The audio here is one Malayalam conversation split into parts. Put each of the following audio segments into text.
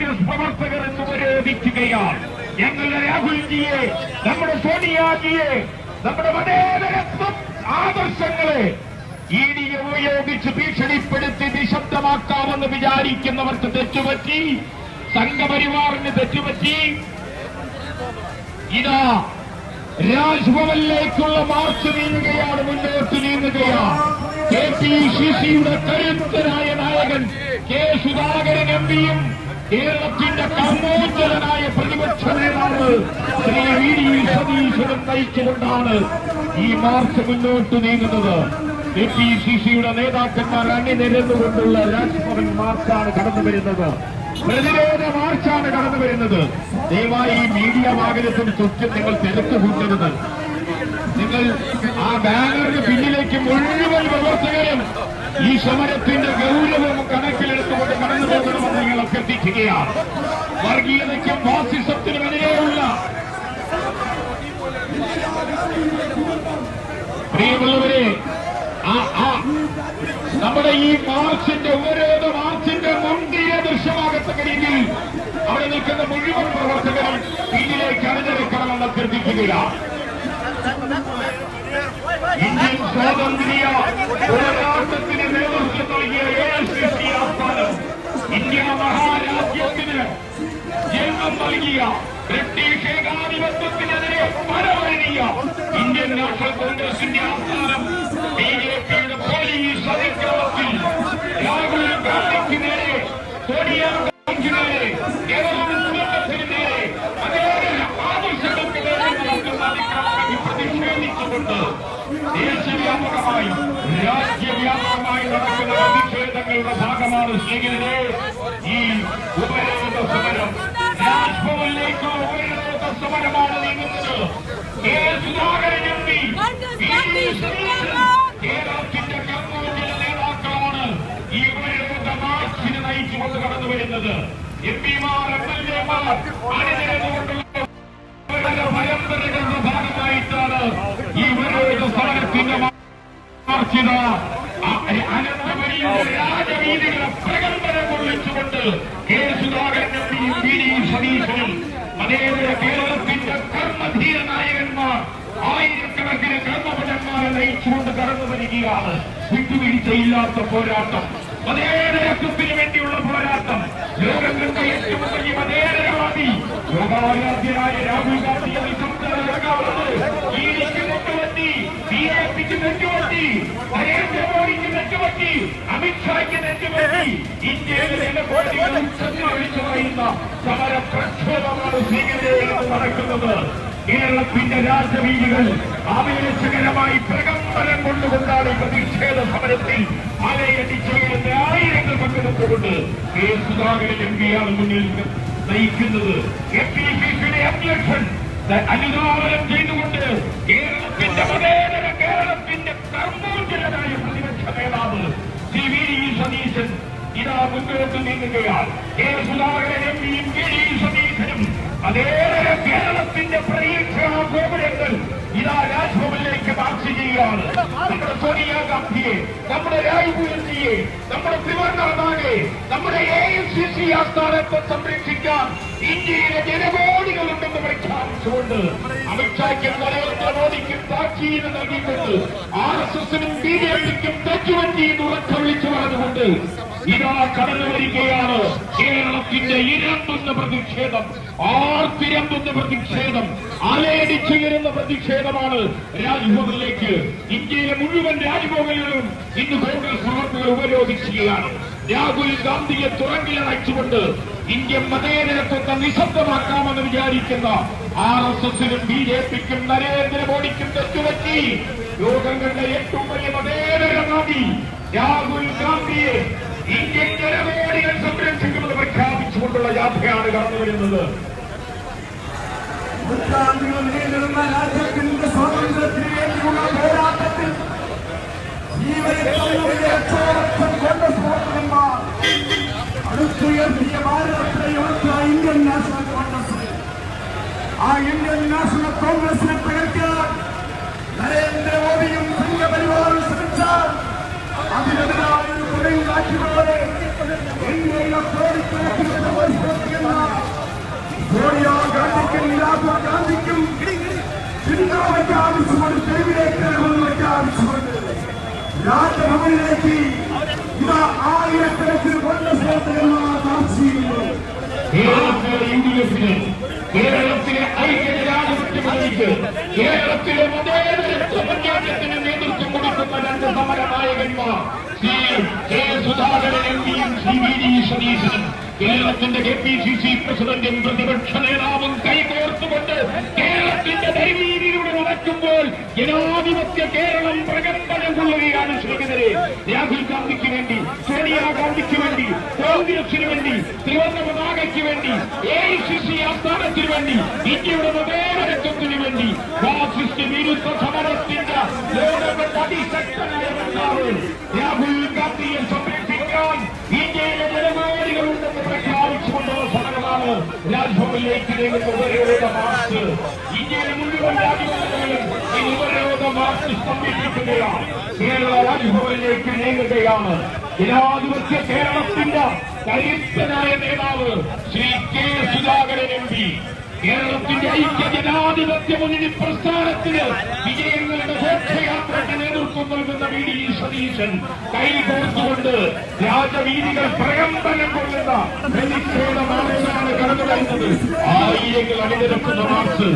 കോൺഗ്രസ് പ്രവർത്തകർ എന്ന് ഉപരോധിക്കുകയാണ് ഞങ്ങളുടെ രാഹുൽജിയെ നമ്മുടെ സോണിയാജിയെ നമ്മുടെ മതേതരത്വം ആദർശങ്ങളെ ഇ ഉപയോഗിച്ച് ഭീഷണിപ്പെടുത്തി നിശബ്ദമാക്കാമെന്ന് വിചാരിക്കുന്നവർക്ക് തെറ്റുപറ്റി സംഘപരിവാറിന് തെറ്റുപറ്റി ഇതാ രാജ്ഭവനിലേക്കുള്ള മാർച്ച് നീങ്ങുകയാണ് മുന്നോട്ട് നീങ്ങുകയാണ്. കെ പി സി സിയുടെ കരുത്തനായ നായകൻ കെ സുധാകരൻ എം പിയും കേരളത്തിന്റെ കർമ്മോജ്വലനായ പ്രതിപക്ഷ നേതാവ് ശ്രീ വി ഡി സതീശനും നയിച്ചുകൊണ്ടാണ് ഈ മാർച്ച് മുന്നോട്ട് നീങ്ങുന്നത്. എ പി സി സിയുടെ നേതാക്കന്മാർ അണിനിരന്നുകൊണ്ടുള്ള രാജ്ഭവൻ മാർച്ചാണ് കടന്നു വരുന്നത്. പ്രതിരോധ മാർച്ചാണ് കടന്നു വരുന്നത്. ദയവായി മീഡിയ വാഹനത്തിന് ചുറ്റും നിങ്ങൾ തിരക്ക് കൂട്ടരുത്. നിങ്ങൾ ആ ബാനറിന് പിന്നിലേക്ക് മുഴുവൻ പ്രവർത്തകരും ഈ സമരത്തിന്റെ ഗൗരവം അഭ്യർത്ഥിക്കുകയാണ് വർഗീയതയ്ക്കും ഫാസിസത്തിനും എതിരെയുള്ള പ്രിയമുള്ളവരെ നമ്മുടെ ഈ മാർച്ചിന്റെ ഓരോ മാർച്ചിന്റെ മുന്തിയ ദൃശ്യമാകത്തക്ക രീതിയിൽ അവിടെ നിൽക്കുന്ന മുഴുവൻ പ്രവർത്തകരും ഇതിലേക്ക് അണിനിരക്കണമെന്ന് അഭ്യർത്ഥിക്കുകയാണ്. ഇന്ത്യൻ സ്വാതന്ത്ര്യ പോരാട്ടത്തിന് നേതൃത്വം കോൺഗ്രസിന്റെ ആസ്ഥാനം ബി ജെ പിയുടെ പോലീസ് അതിക്രമത്തിൽ രാഹുൽ ഗാന്ധിക്ക് നേരെ സോണിയാഗാന്ധിക്ക് നേരെ കേരളത്തിന് നേരെ അതിലേറെ ആവശ്യങ്ങൾക്ക് നേരെ നടക്കുന്ന അതിക്രമത്തിൽ പ്രതിഷേധിച്ചുകൊണ്ട് ദേശവ്യാപകമായി രാജ്യവ്യാപകമായി നടക്കുന്ന പ്രതിഷേധങ്ങളുടെ ഭാഗമാണ് സ്നേഹിതരെ ഈ ഉപരോധ സമരം രാജ്ഭവനിലേക്കുള്ള ഉപരോധ സമരമാണ് വരുന്നത് എം പിമാർ എം എൽ എമാർ ഭാഗമായിട്ടാണ് ഈ വിരോധ സമരത്തിന്റെ മാർച്ചിത. രാജവീതികളെ പ്രകമ്പനം കൊള്ളിച്ചുകൊണ്ട് കെ സുധാകരൻ എം പിയും പി ഡി സതീശനും അതേപോലെ കേരളത്തിന്റെ കർമ്മധീര നായകന്മാർ ആയിരക്കണക്കിന് കർമ്മഭടന്മാരെ നയിച്ചുകൊണ്ട് കടന്നു വരികയാണ് വിട്ടുവീഴ്ചയില്ലാത്ത പോരാട്ടം. മതേതരത്വത്തിന് വേണ്ടിയുള്ള പോരാട്ടം. ലോകം കണ്ട ഏറ്റവും വലിയ മതേതരവാദി ലോകാരാധ്യനായ രാഹുൽ ഗാന്ധി അമിത്ഷായ്ക്ക് നെറ്റുപറ്റി ഇന്ത്യയിലെ ജനകോടികൾ പ്രക്ഷോഭമാണ് നടക്കുന്നത്. കേരളത്തിന്റെ രാജവീതികൾ ആവേശകരമായി പ്രകമ്പനം കൊണ്ടുകൊണ്ടാണ് ഈ പ്രതിഷേധ സമരത്തിൽ അലയടിച്ചു വീഴുന്ന ആയിരങ്ങൾ പങ്കെടുത്തുകൊണ്ട് കെ സുധാകരൻ എം പിയാണ് മുന്നിൽ നയിക്കുന്നത്. എ പി സി സിയുടെ അധ്യക്ഷൻ അനുധാവനം ചെയ്തുകൊണ്ട് കേരളത്തിന്റെ മതേതര കേരളത്തിന്റെ കർമ്മോജ്ജലനായ പ്രതിപക്ഷ നേതാവ് സി വി സതീശൻ ഇതാ മുന്നോട്ട് നീങ്ങുകയാണ്. കെ സുധാകരൻ എം പിയും സതീശനും അതേറെ കേരളത്തിന്റെ പ്രതീക്ഷണ ഗോപുരങ്ങൾ ഇതാ രാജ്ഭവനിലേക്ക് മാർച്ച് ചെയ്യുകയാണ്. നമ്മുടെ സോണിയാഗാന്ധിയെ നമ്മുടെ ഗാന്ധിയെ നമ്മുടെ ത്രിവർണമാകെ നമ്മുടെ എ എൻ സി സി ആസ്ഥാനത്തെ സംരക്ഷിക്കാൻ ഇന്ത്യയിലെ ജനകോടികളുണ്ടെന്ന് പ്രഖ്യാപിച്ചുകൊണ്ട് അമിത്ഷായ്ക്കും നരേന്ദ്രമോദിക്കും താക്കീത് നൽകിക്കൊണ്ട് ആർ എസ് എസിനും ബി ജെ പിക്കും എന്ന് ഉറക്കം വിളിച്ചു പറഞ്ഞുകൊണ്ട് ഇതാ കടന്നു വരികയാണ്. കേരളത്തിന്റെ ഇരമ്പുന്ന പ്രതിഷേധം ആർത്തിരമ്പുന്ന പ്രതിഷേധം അലയടിച്ചുയരുന്ന പ്രതിഷേധമാണ് രാജ്ഭവനിലേക്ക്. ഇന്ത്യയിലെ മുഴുവൻ രാജ്ഭവനിലും ഇന്ന് കോൺഗ്രസ് പ്രവർത്തകർ ഉപരോധിക്കുകയാണ് രാഹുൽ ഗാന്ധിയെ തുറങ്കിലടച്ചുകൊണ്ട് ഇന്ത്യ മതേതരത്വത്തെ നിശബ്ദമാക്കാമെന്ന് വിചാരിക്കുന്ന ആർ എസ് എസിനും ബി ജെ പിക്കും നരേന്ദ്രമോദിക്കും തെറ്റുപറ്റി ലോകം കണ്ട ഏറ്റവും വലിയ മതേതര നാടി രാഹുൽ ഗാന്ധിയെ ഇന്ത്യൻ ജനകോടികൾ സംരക്ഷിക്കുമെന്ന് പ്രഖ്യാപിച്ചുകൊണ്ടുള്ള യാത്രയാണ് കടന്നു വരുന്നത്. നൂറ്റാണ്ടുകൾ നീണ്ടുനിന്ന രാജ്യത്തിന്റെ സ്വാതന്ത്ര്യത്തിന് വേണ്ടിയുള്ള പോരാട്ടത്തിൽ രക്ഷോരക്ഷം കോൺഗ്രസ് പ്രവർത്തകന്മാർ അടുത്തുയർത്തിയ ഭാരതത്തെ ഉയർത്തിയ ഇന്ത്യൻ നാഷണൽ കോൺഗ്രസ്. കോൺഗ്രസിനെ തകർക്കാൻ നരേന്ദ്രമോദിയും സംഘപരിവാറും ശ്രമിച്ചാൽ അതിനെതിരായ കോടിക്കണക്കിന് ജനങ്ങൾ പ്രവർത്തിക്കുന്ന സോണിയാ ഗാന്ധിക്കും രാഹുൽ ഗാന്ധിക്കും പിന്തുണ പ്രഖ്യാപിച്ചുകൊണ്ട് തെരുവിലേക്ക് ഇറങ്ങുമെന്ന് പ്രഖ്യാപിച്ചുകൊണ്ട് രാജഭവനിലേക്ക് ഇതാ ആയിരക്കണക്കിന് കോൺഗ്രസ് പ്രവർത്തകന്മാർ താമസിക്കുന്നു കേരളത്തിലെ യു ഡി കേരളത്തിലെ ഐക്യജനാധിപത്യ മുന്നണിക്ക് കേരളത്തിലെ മതേതരത്വ നേതൃത്വം കൊടുക്കുന്ന രണ്ട് സമര നായകന്മാർ ശ്രീ കെ സുധാകരൻ എം പിയും കേരളത്തിന്റെ കെ പി സി സി പ്രസിഡന്റും പ്രതിപക്ഷ നേതാവും കൈകോർത്തുകൊണ്ട് കേരളത്തിന്റെ ദൈവീതിയിലൂടെ നടക്കുമ്പോൾ ജനാധിപത്യ കേരളം പ്രകടനം കൊള്ളുകയാണ് ശ്രീകരെ രാഹുൽ ഗാന്ധിക്ക് വേണ്ടി സോണിയാഗാന്ധിക്ക് വേണ്ടി കോൺഗ്രസിന് വേണ്ടി ത്രിവർണ പതാകയ്ക്ക് വേണ്ടി എ ഐ സി സി ആസ്ഥാനത്തിന് വേണ്ടി ഇന്ത്യയുടെ മതേതരത്വത്തിന് വേണ്ടി വിരുദ്ധ സമരത്തിന്റെ ലോകപ്പെട്ട അതിശക്തനായ നേതാവ് രാഹുൽ ഗാന്ധിയെ സംരക്ഷിക്കാൻ ഇന്ത്യയിലെ ജനകോടികളുണ്ടെന്ന് പ്രഖ്യാപിച്ചുകൊണ്ടുള്ള സമരമാണ് രാജ്ഭവനിലേക്ക് ഉപരോധ മാർച്ച്. ഇന്ത്യയിലെ മുഴുവൻ രാജ്യങ്ങളിലും ഈ ഉപരോധ മാർച്ച് സ്തംഭിപ്പിക്കുകയാണ് കേരള രാജ്ഭവനിലേക്ക് നീങ്ങുകയാണ്. ജനാധിപത്യ കേരളത്തിന്റെ കരുത്തനായ നേതാവ് Shri K Sudhakaran M P. കേരളത്തിന്റെ ഐക്യ ജനാധിപത്യ മുന്നണി പ്രസ്ഥാനത്തിന് വിജയങ്ങളുടെ ഘോഷയാത്രയ്ക്ക് നേതൃത്വം നൽകുന്ന വി ഡി സതീശൻ കൈകോർത്തുകൊണ്ട് രാജവീതികൾ പ്രകമ്പനം കൊള്ളുന്ന പ്രതിഷേധ മാർച്ചാണ് കടന്നു ആയിരങ്ങൾ അണിനിരക്കുന്ന മാർച്ച്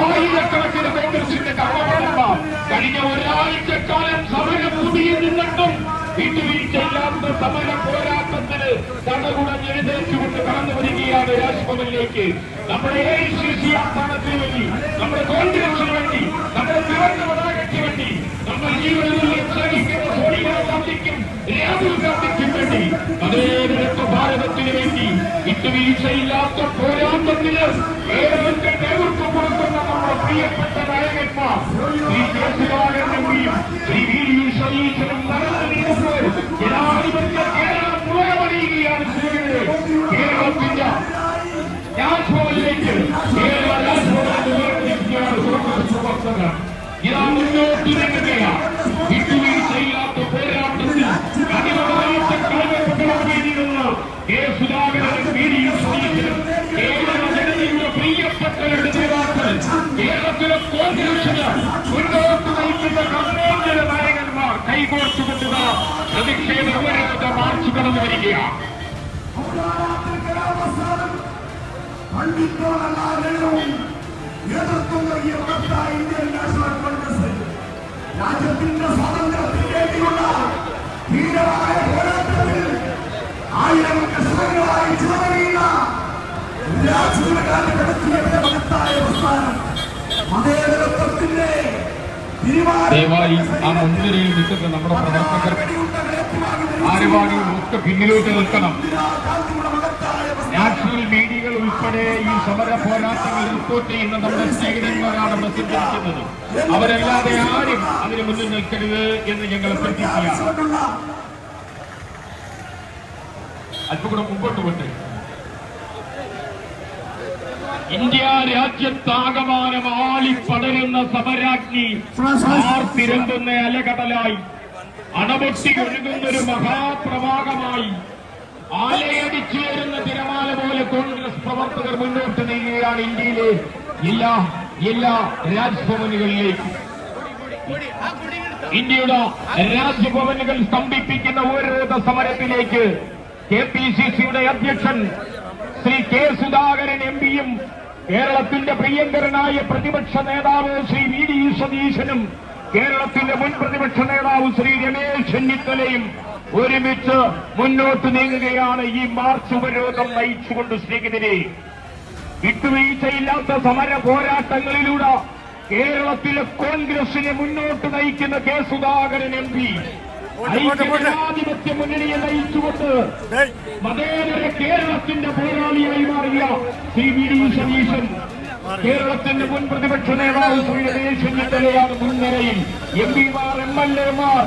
ആയിരക്കണക്കിന് കോൺഗ്രസിന്റെ കർമ്മപടന്മാർ കഴിഞ്ഞ ഒരാഴ്ചക്കാലം സമരഭൂമിയിൽ നിന്നിട്ടും വിട്ടുവീഴ്ചയില്ലാത്ത സമര പോരാട്ടത്തിന് കടകുടഞ്ഞെഴുന്നേറ്റുകൊണ്ട് കടന്നു വരികയാണ് രാജ്ഭവനിലേക്ക്. നമ്മുടെ എ സി സി ആസ്ഥാനത്തിന് നമ്മുടെ കോൺഗ്രസിന് വേണ്ടി നമ്മുടെ തിരഞ്ഞ പതാകയ്ക്ക് വേണ്ടി നമ്മൾ ജീവിതത്തിൽ ശ്രമിക്കുന്ന സോണിയാഗാന്ധിക്കും രാഹുൽ ഗാന്ധിക്കും വേണ്ടി അതേതരത്വ ഭാരതത്തിന് വേണ്ടി വിട്ടുവീഴ്ചയില്ലാത്ത പോരാട്ടത്തിന് നേതൃത്വം കൊടുക്കുന്ന നമ്മുടെ പ്രിയപ്പെട്ട നായകന്മാർ ശ്രീ കെ സുധാകരൻ എംപിയും ശ്രീ വി ഡി സതീശനും നടന്നു പ്രവർത്തകർ ഇതാ മുന്നോട്ട് നീങ്ങുകയാണ് വിട്ടുവീഴ്ചയില്ലാത്ത പോരാട്ടത്തിൽ അതിനായിട്ട് കളയപ്പെട്ടുകൊണ്ടിരിക്കുന്ന കെ സുധാകരനും വി ഡി സതീശനും കേരള ജനതയുടെ പ്രിയപ്പെട്ട രണ്ട് നേതാക്കൾ കേരളത്തിലെ കോൺഗ്രസിന് മുന്നോട്ട് നയിക്കുന്ന കർമ്മോന്നത നായകന്മാർ കൈകോർത്തുകൊണ്ടുള്ള പ്രതിഷേധ ഉപരോധ മാർച്ച് കടന്നു വരികയാണ് എതിർക്കും ഈ ഇന്ത്യൻ നാഷണൽ കോൺഗ്രസ് രാജ്യത്തിന്റെ സ്വാതന്ത്ര്യത്തിന് വേണ്ടിയുള്ള ധീരമായ പോരാട്ടത്തിൽ ആയിരം കർഷകങ്ങളായി ചിലവഴിയുന്ന രാജീവഗാന്ധി നടത്തിയ മഹത്തായ പ്രസ്ഥാനം മതേതരത്വത്തിന്റെ ദയവായി ആ മുൻനിരയിൽ നിൽക്കുന്ന നമ്മുടെ പ്രവർത്തകർ ആരുവാണിയും ഒക്കെ പിന്നിലോട്ട് നിൽക്കണം. നാഷണൽ മീഡിയകൾ ഉൾപ്പെടെ ഈ സമര പോരാട്ടങ്ങൾ റിപ്പോർട്ട് ചെയ്യുന്ന നമ്മുടെ സ്നേഹിതന്മാരാണ് പ്രസിദ്ധീകരിക്കുന്നത്. അവരല്ലാതെ ആരും അതിന് മുന്നിൽ നിൽക്കരുത് എന്ന് ഞങ്ങൾ അഭ്യർത്ഥിക്കുകയാണ്. അല്പം കൂടെ മുമ്പോട്ട് പോട്ടെ. ഇന്ത്യ രാജ്യത്താകമാനം ആളിപ്പടരുന്ന സമരാഗ്നി തിരമ്പുന്ന അലകടലായി. അണപൊട്ടി ഒഴുകുന്നൊരു മഹാപ്രവാഹമായി. ആലയടിച്ചു വരുന്ന തിരമാല പോലെ കോൺഗ്രസ് പ്രവർത്തകർ മുന്നോട്ട് നീങ്ങുകയാണ് ഇന്ത്യയിലെ എല്ലാ എല്ലാ രാജ്ഭവനുകളിലേക്കും. ഇന്ത്യയുടെ രാജ്ഭവനുകൾ സ്തംഭിപ്പിക്കുന്ന ഓരോരോ സമരത്തിലേക്ക് കെ പി സി സിയുടെ അധ്യക്ഷൻ ശ്രീ കെ സുധാകരൻ എം പിയും കേരളത്തിന്റെ പ്രിയങ്കരനായ പ്രതിപക്ഷ നേതാവ് ശ്രീ വി ഡി സതീശനും കേരളത്തിന്റെ മുൻ പ്രതിപക്ഷ നേതാവ് ശ്രീ രമേശ് ചെന്നിത്തലയും ഒരുമിച്ച് മുന്നോട്ട് നീങ്ങുകയാണ് ഈ മാർച്ച് ഉപരോധം നയിച്ചുകൊണ്ട് സ്നേഹിതരെ. വിട്ടുവീഴ്ചയില്ലാത്ത സമര പോരാട്ടങ്ങളിലൂടെ കേരളത്തിലെ കോൺഗ്രസിനെ മുന്നോട്ട് നയിക്കുന്ന കെ സുധാകരൻ എം പി. ജനാധിപത്യ മുന്നണിയെ നയിച്ചുകൊണ്ട് മതേതര കേരളത്തിന്റെ പോരാളിയായി മാറിയ സി വി ഡി സതീശൻ. കേരളത്തിന്റെ മുൻ പ്രതിപക്ഷ നേതാവ് ശ്രീ രമേശ് ചെന്നിത്തലയാണ് മുൻനിരയിൽ. എം പിമാർ എം എൽ എമാർ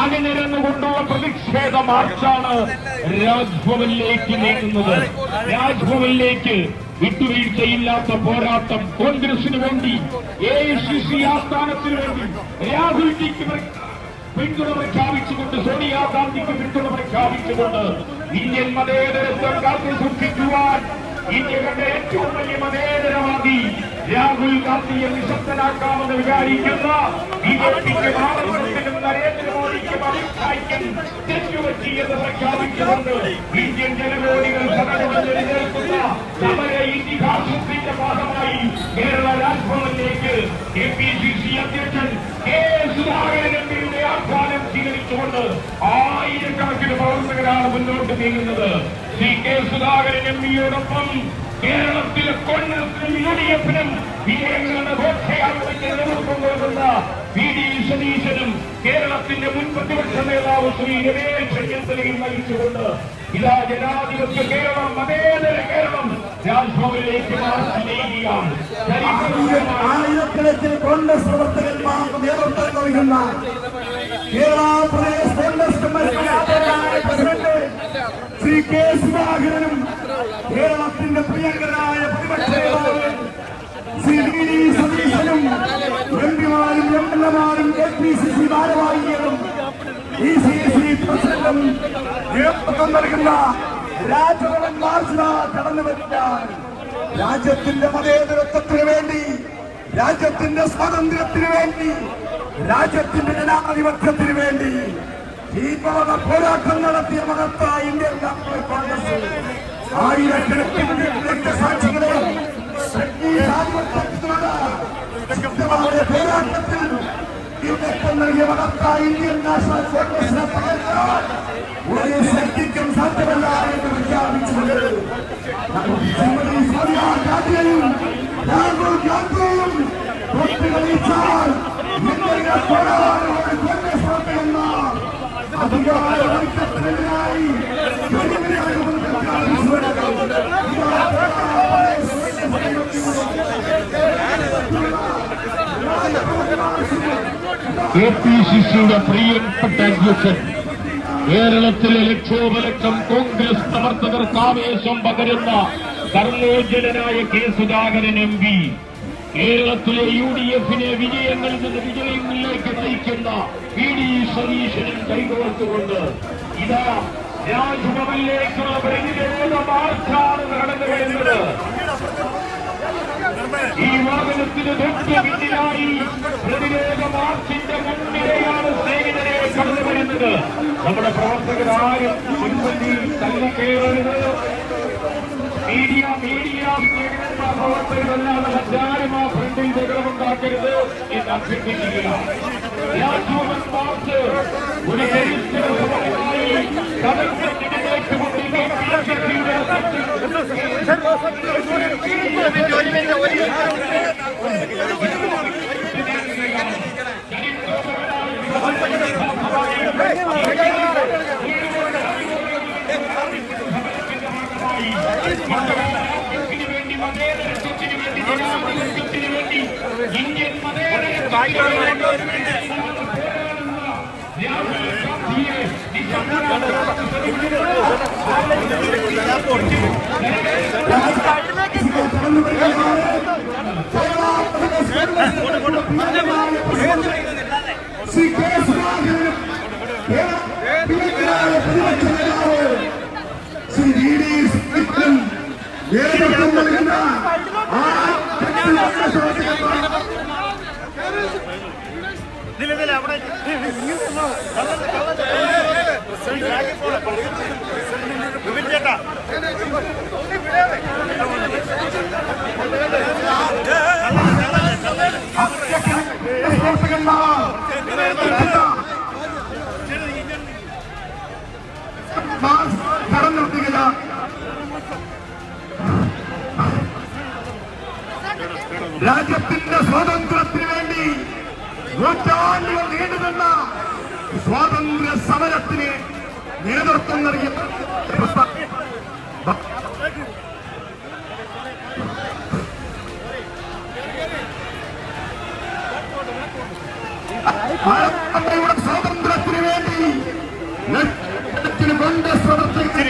അണിനിരന്നുകൊണ്ടുള്ള പ്രതിഷേധ മാർച്ചാണ് രാജ്ഭവനിലേക്ക് നീങ്ങുന്നത്. രാജ്ഭവനിലേക്ക് വിട്ടുവീഴ്ചയില്ലാത്ത പോരാട്ടം കോൺഗ്രസിന് വേണ്ടി എ സി സി ആസ്ഥാനത്തിന് വേണ്ടി രാഹുൽ ജിക്ക് പിന്തുണ പ്രഖ്യാപിച്ചുകൊണ്ട് സോണിയാ ഗാന്ധിക്ക് പിന്തുണ പ്രഖ്യാപിച്ചുകൊണ്ട് ഇന്ത്യൻ മതേതരത്വം കാത്തു സൂക്ഷിക്കുവാൻ ഇന്ത്യ കണ്ട ഏറ്റവും വലിയ മതേതരവാദി രാഹുൽ ഗാന്ധിയെ നിശബ്ദനാക്കാമെന്ന് വിചാരിക്കുന്ന ബി ജെ പിക്ക് ഭാരതത്തിനും നരേന്ദ്രമോദിക്കും അമിത്ഷായ്ക്കും തെറ്റുപറ്റിയെന്ന് പ്രഖ്യാപിച്ചുകൊണ്ട് ഇന്ത്യൻ ജനകോടികൾ സദനമെഴുന്നേൽക്കുന്ന സമര ഇതിഹാസത്തിന്റെ ഭാഗമായി കേരള രാജ്ഭവനിലേക്ക് കെ പി സി സി അധ്യക്ഷൻ കെ സുധാകരൻ എംപിയുടെ ആഹ്വാനം സ്വീകരിച്ചുകൊണ്ട് ആയിരക്കണക്കിന് പ്രവർത്തകരാണ് മുന്നോട്ട് നീങ്ങുന്നത്. സി കെ സുധാകരൻ എം കേരളത്തിലെ കോൺഗ്രസിനും യു ഡി എഫിനും വിജയങ്ങളുടെ ഘോഷയാത്രയ്ക്ക് നേതൃത്വം വി ഡി സതീശനും കേരളത്തിന്റെ മുൻ പ്രതിപക്ഷ നേതാവ് ശ്രീ രമേശ് ചെന്നിത്തലയും നയിച്ചുകൊണ്ട് ഇതാ ജനാധിപത്യ കേരളം മതേതര കേരളം രാജ്ഭവനിലേക്ക് മാറി ചെയ്യുകയാണ്. ചരിത്രപൂർവമായ ആയിരക്കണക്കിന് കോൺഗ്രസ് പ്രവർത്തകന്മാർക്ക് നേതൃത്വം നൽകുന്ന കേരള പ്രദേശ് കോൺഗ്രസ് കമ്മിറ്റി ആദരണീയനായ പ്രസിഡന്റ് ശ്രീ കെ സുധാകരനും കേരളത്തിന്റെ പ്രിയങ്കരായ പ്രതിപക്ഷ നേതാവ് ശ്രീ വി ഡി സതീശനും എം പിമാരും എം എൽ എമാരും കെ പി സി സി ഭാരവാഹികളും ഇ സി സി പ്രസിഡന്റും നേതൃത്വം നൽകുന്ന രാജഭവൻ കടന്നു വരികയാണ് രാജ്യത്തിന്റെ മതേതരത്വത്തിന് വേണ്ടി രാജ്യത്തിന്റെ സ്വാതന്ത്ര്യത്തിന് വേണ്ടി രാജ്യത്തിന്റെ ജനാധിപത്യത്തിന് വേണ്ടി ഭീകരത പോരാട്ടം നടത്തിയ മഹത്തായ ഇന്ത്യൻ നാഷണൽ കോൺഗ്രസ് ആയിരക്കണക്കിന് രക്തസാക്ഷികളെ ഈ ജനാധിപത്യത്തിനോട് ശക്തമായ പോരാട്ടത്തിൽ ഇന്നത്തെ നൽകിയ മഹത്തായ ഇന്ത്യൻ നാഷണൽ കോൺഗ്രസിനെ പകർത്താൻ ഒരു ശക്തിക്കും സാധ്യമല്ല എന്ന് പ്രഖ്യാപിച്ചുകൊണ്ട് ശ്രീമതി സോണിയാഗാന്ധിയെയും രാഹുൽ ഗാന്ധിയെയും തൊട്ടുകളിച്ചാൽ ഇന്ത്യയിലെ പോരാടുന്ന കോൺഗ്രസ് പാർട്ടിയെന്ന അധികാര വർഗത്തിനെതിരായി തെരുവിലിറങ്ങുമെന്ന് പ്രഖ്യാപിച്ചുകൊണ്ട് ഇതാ കെ പി സി സിയുടെ പ്രിയപ്പെട്ട അധ്യക്ഷൻ കേരളത്തിലെ ലക്ഷോപലക്ഷം കോൺഗ്രസ് പ്രവർത്തകർക്ക് ആവേശം പകരുന്ന കർമ്മോജ്ജലനായ കെ സുധാകരൻ എം പി കേരളത്തിലെ യു ഡി എഫിനെ വിജയങ്ങളിൽ നിന്ന് വിജയങ്ങളിലേക്ക് നയിക്കുന്ന പി ഡി സതീശനും കൈകോർത്തുകൊണ്ട് ഇതാ രാജ്ഭവനിലേക്കുള്ള പ്രതിരോധ മാർച്ചാണ് നടന്നു വരുന്നത് ഈ വാഹനത്തിന് തൊട്ട് പിന്നിലായി പ്രതിരോധ മാർച്ചിന്റെ മുൻനിരയാണ് സ്നേഹിതരെ കടന്നു വരുന്നത്. നമ്മുടെ പ്രവർത്തകരാരും മുൻപന്തിയിൽ തള്ളിക്കയറരുത് മീഡിയ മീഡിയ പ്രവർത്തകരല്ലാതെ മറ്റാരും ആ ഫ്രണ്ടിൽ ബഹളമുണ്ടാക്കരുത് എന്ന് അഭ്യർത്ഥിക്കുകയാണ്. മാർച്ച് ഒരു കടൽക്കെട്ടിലേക്ക് മതേതരത്വത്തിന് ഇന്ത്യൻ മതേതരത്വത്തിന് വേണ്ടി രാഹുൽ ഗാന്ധിയെ കടന്നു വരികയാണ് കേരള പ്രദേശ് കോൺഗ്രസ് രാജ്യത്തിന്റെ സ്വാതന്ത്ര്യത്തിന് വേണ്ടി നൂറ്റാണ്ടുകൾ നീണ്ടുനിന്ന സ്വാതന്ത്ര്യ സമരത്തിന് നേതൃത്വം നൽകിയ സ്വാതന്ത്ര്യത്തിന് വേണ്ടി ലക്ഷക്കണക്കിന് കോൺഗ്രസ് പ്രവർത്തകർ